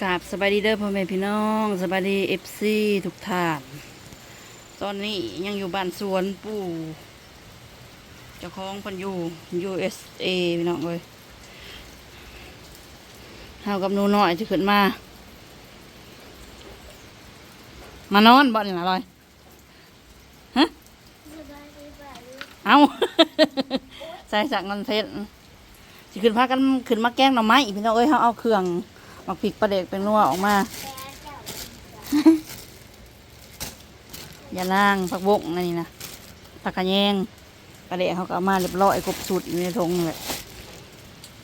กราบสบายดีเด้อพ่อแม่พี่น้องสบายดีเอฟซีทุกท่านตอนนี้ยังอยู่บ้านสวนปู่เจ้าของพันอยู่ USA พี่น้องเลยเฮากับหนูน้อยจะขึ้นมา มานอนบ่นี่นะลอยฮะเอาใส่สักเงินเซ็ตสิขึ้นพากันขึ้นมาแก้งหน่อไม้พี่น้องเอ้ยเขาเอาเครื่อง หมักพริกปลาเด็กเป็นนัวออกมา อย่าลางผักบกนั่นนี่นะผักกระแยงปลาเด็กเขาก็เอามาเรียบร้อยครบสูตรอยู่ในถุงนี่แหละ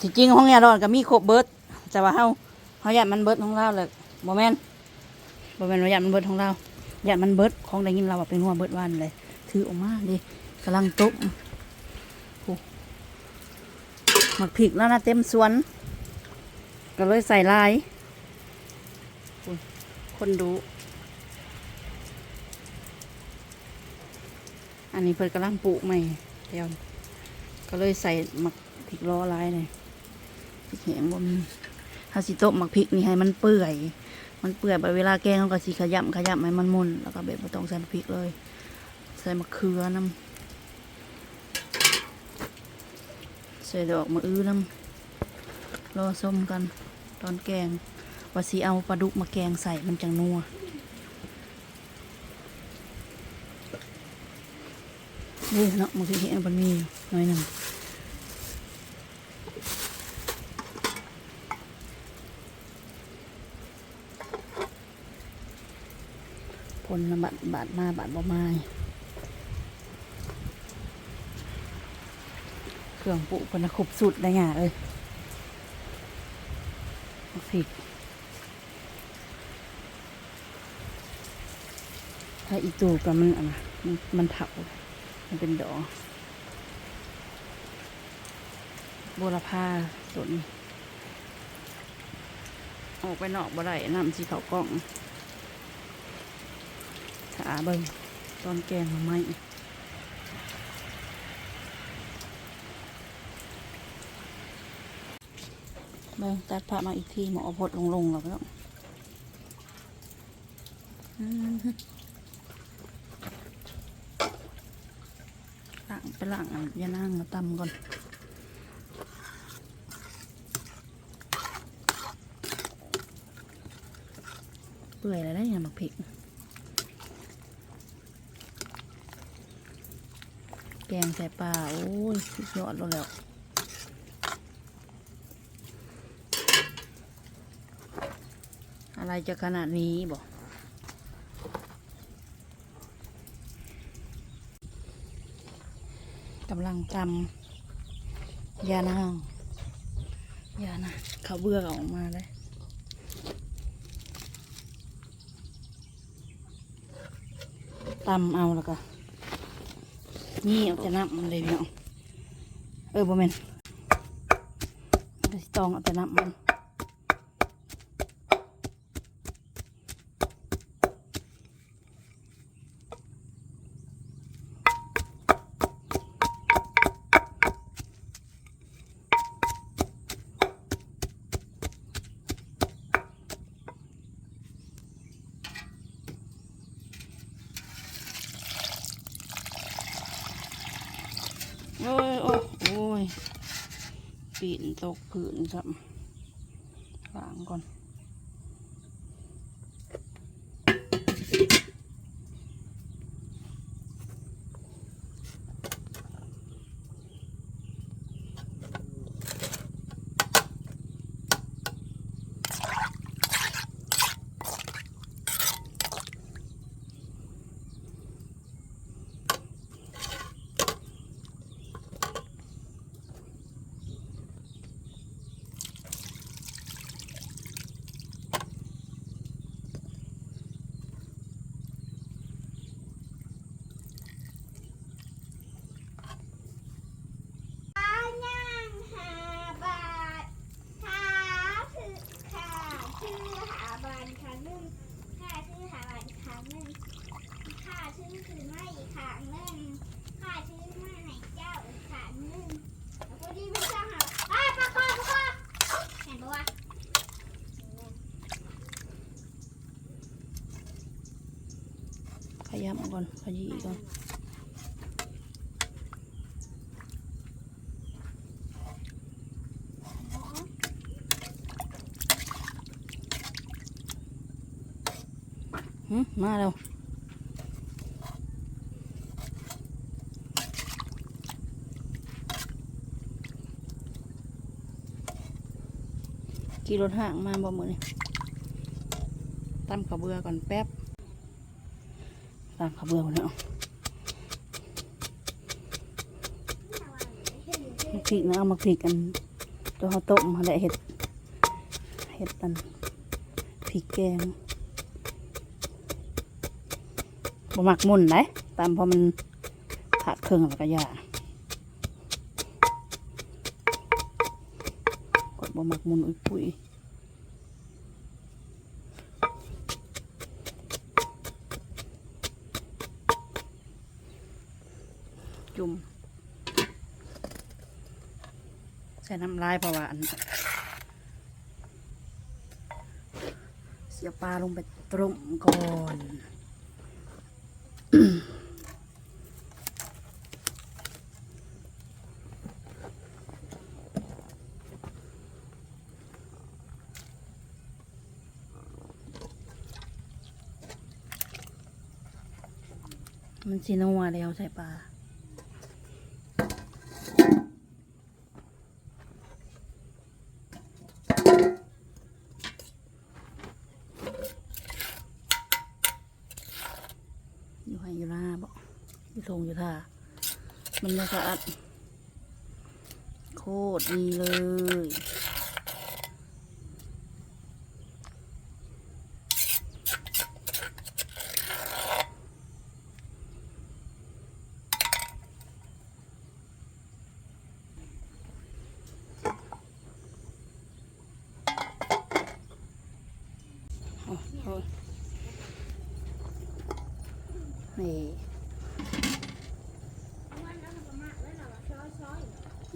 จริงๆห้องยาดอนก็มีครบเบิร์ดแต่ว่าเขาเขาอยากมันเบิร์ดของเราเลยโมแมนโมแมนว่าอยากมันเบิร์ดของเราอยากมันเบิร์ดของได้ยินเราว่าเป็นหัวเบิร์ดวันเลยถือออกมาดิกำลังตุ๊บหมักพริกแล้วนะเต็มสวน ก็เลยใส่ลายคนดู อันนี้เพิ่นกำลังปลูกใหม่เดี๋ยวก็เลยใส่หมักพริกล้อลายเลยพริกแห้งบ่มีถ้าสิโตะหมักพริกนี่ให้มันเปื่อย มันเปื่อยไปเวลาแกงเขาก็สิขยำขยำให้มันมุนแล้วก็แบบบ่ต้องใส่พริกเลย ใส่มะเขือน้ำใส่ดอกมะอื้อน้ำรอส้มกัน ตอนแกงว่าสิเอาปลาดุกมาแกงใส่มันจังนัวนี่เนาะมันคือเห็นมันมีหน่อยหนึ่งผลนบาดบาดมาบาดบ่มาเครื่องปลูกเพนนะครบสุดได้ไงเอ้ย ผิถ้าอีตูกับมันอะนะมันเถามันเป็นดอกบัวพาต้นออกไปนอกบ่ได้นำสีเขากล้องขาเบิ่งตอนแกงหน่อไม้ เบิ่งตัดผ้ามาอีกทีหมอพดลงลงๆแล้วก็อืมล้างไปล้างอันอยานั่งตำก่อนเปื่อยแล้วได้ยังมักพริกแกงใส่ปลาโอ้ยสุดยอดแล้วแหล้ว อะไรจะขนาดนี้บอกกำลังจำยานางยานะเขาเบื่อออกมาเลยตำเอาแล้วก็นี่เอาแต่น้ำมันเลยพี่น้องเออบ่แม่นตองเอาแต่น้ำมัน โอ้ยโอ้ยโอ้ย ปีนตกผืนครับล้างก่อน ก่อนขยี้ก่อนหึมาแล้วกี่รถห่างมาบ่มือนี่ตั้มข้าวเบือก่อนแป๊บ ตั้มข้าเบื่อก่อนเนาะมักพริกนะเอามาพริกกันตัวเขาต้มมาแหละเห็ดเห็ดตันพริกแกงบ่มักมุนไหนตามพอมันขาดเครื่องแล้วก็ยากดบ่มักมุนอุ้ยปุ้ย น้ำลายเพราะว่าอัน เสียปลาลงไปตรงก่อนมันสีนัวแล้วใส่ปลา อยู่ทงอยู่ท่ามันไม่สะอาดโคตรดีเลย โอ้โหนี่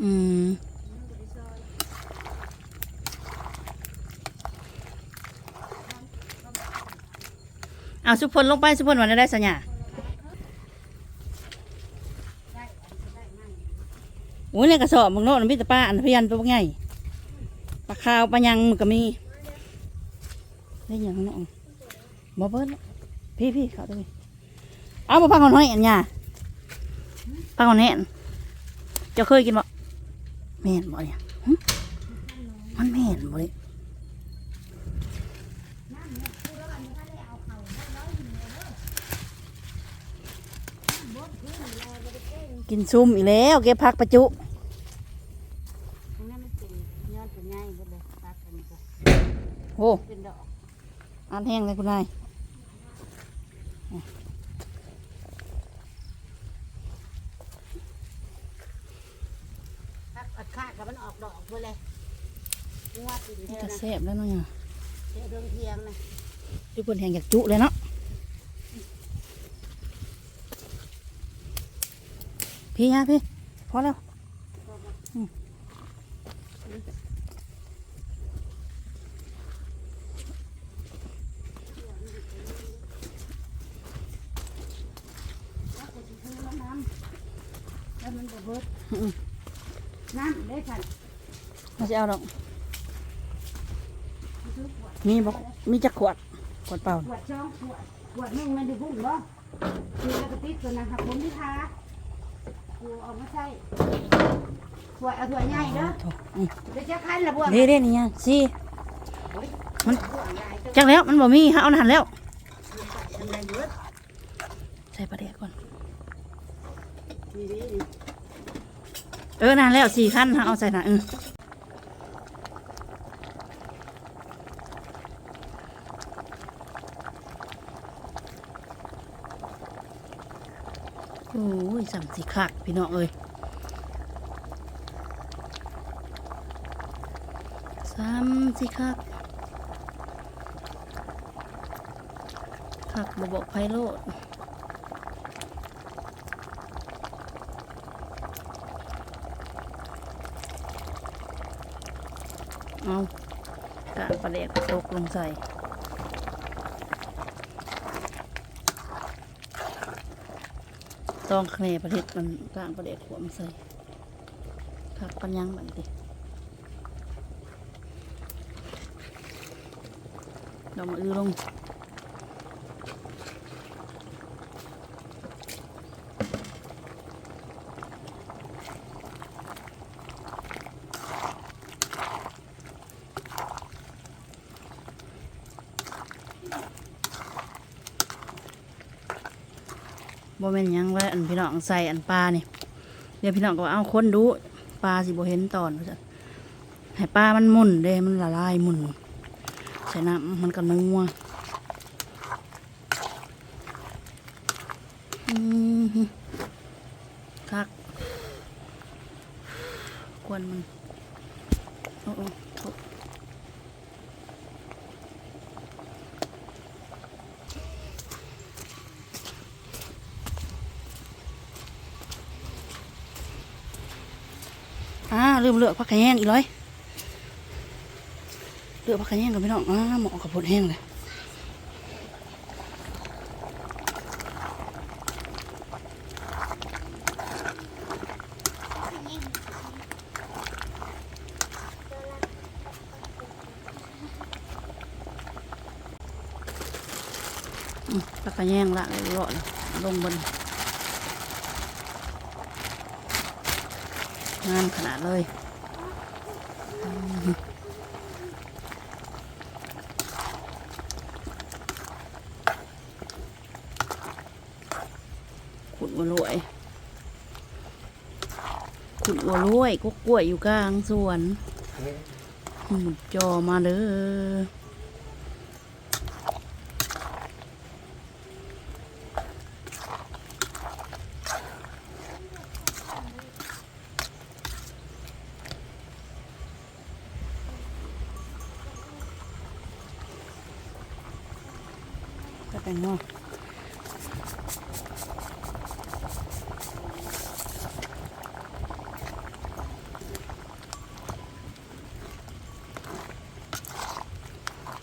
อืม เอาสุพลลงไปสุพลวันได้สัญญาโอ้ยเนี่ยกระสอบมึงโน่นพี่ตาป้าอันพยันตัวไงปลาขาวปลายังมันก็มีได้ยังเนาะบ่เบิ้ลพี่พี่เขาด้วยเอามาพักหอนห้อยอันเนี้ยพักหอนแห่นจ้าเคยกินบ่แม่นบ่เนี่ยมันแม่นบ่เลย กินซุ่มอีกแล้ว เก็บพักประจุตรงนั้นมันเป็นยอดเป็นไงหมดเลยตัดกันก็โอ้เป็นดอกอันแห้งเลยคุณนายตัดอัดขาดกับมันออกดอกหมดเลยงวดกินเท่าจะนะแซ่บแล้วเนาะเนี่ยเท่าเรื่องเทียงนะทุกคนแห้งอยากจุเลยเนาะ พี่ยาพี่พอแล้วแล้วก็สิซื้อแล้วน้ำแล้วมันบ่เบิดน้ำได้ค่ะมาจะเอาดอกซื้อขวดมีบอกมีจักขวดขวดเปล่าขวดช่องขวดขวดหนึงมันดูพุ่งบ่คือแล้วก็ติดตัวนะครับผมที่ทา กูเอามาใส่ขวดเอาถั่วใหญ่เด้อโถ่อืมเดี๋ยวจะคันละบวกเด้เด้นี่ยังสิมันบวกใหญ่ตัวจักแล้วมันบ่มีฮะเอาหันแล้วทำไรเบิดใส่ปลาแดกก่อนนี่ดินี่เออนานแล้วสี่ขั้นฮะเอาใส่หนะเออ โอ้ยสั่งสีคักพี่น้องเอ้ยซ้ำสิคักคักบบอกไพโรดเอากะปลาแดกตกลงใส่ ต้องแคลประเทศมันกลางประเทศขวมใส่ผักปัญญังบันติเรามาอือลง บ่แม่นยังไว้อันพี่น้องใส่อันปลานี่เดี๋ยวพี่น้องก็เอาค้นดูปลาสิบ่เห็นตอนว่าซั่นให้ปลามันมุนเด้มันละลายมุนใส่น้ำมันก็นัวอืมฮึคัก ควนมันโอ้โอ่าลืมเลือกผักขะแยงอีกร้อยเลือกผักขะแยงกับพี่น้องอ่าเหมาะกับผลแห้งเลยอืมแล้วก็แยงละเลยเลาะลงบน งามขนาดเลยอืมขุดวัวรวย ขุดวัวรวยก็กล้วยอยู่กลางสวนหมุดจอมาเด้อ ก็แตงโม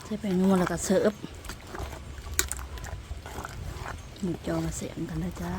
ใส่แป้งนัวแล้วก็เสิร์ฟหมูจอมาเสียงกันนะจ้า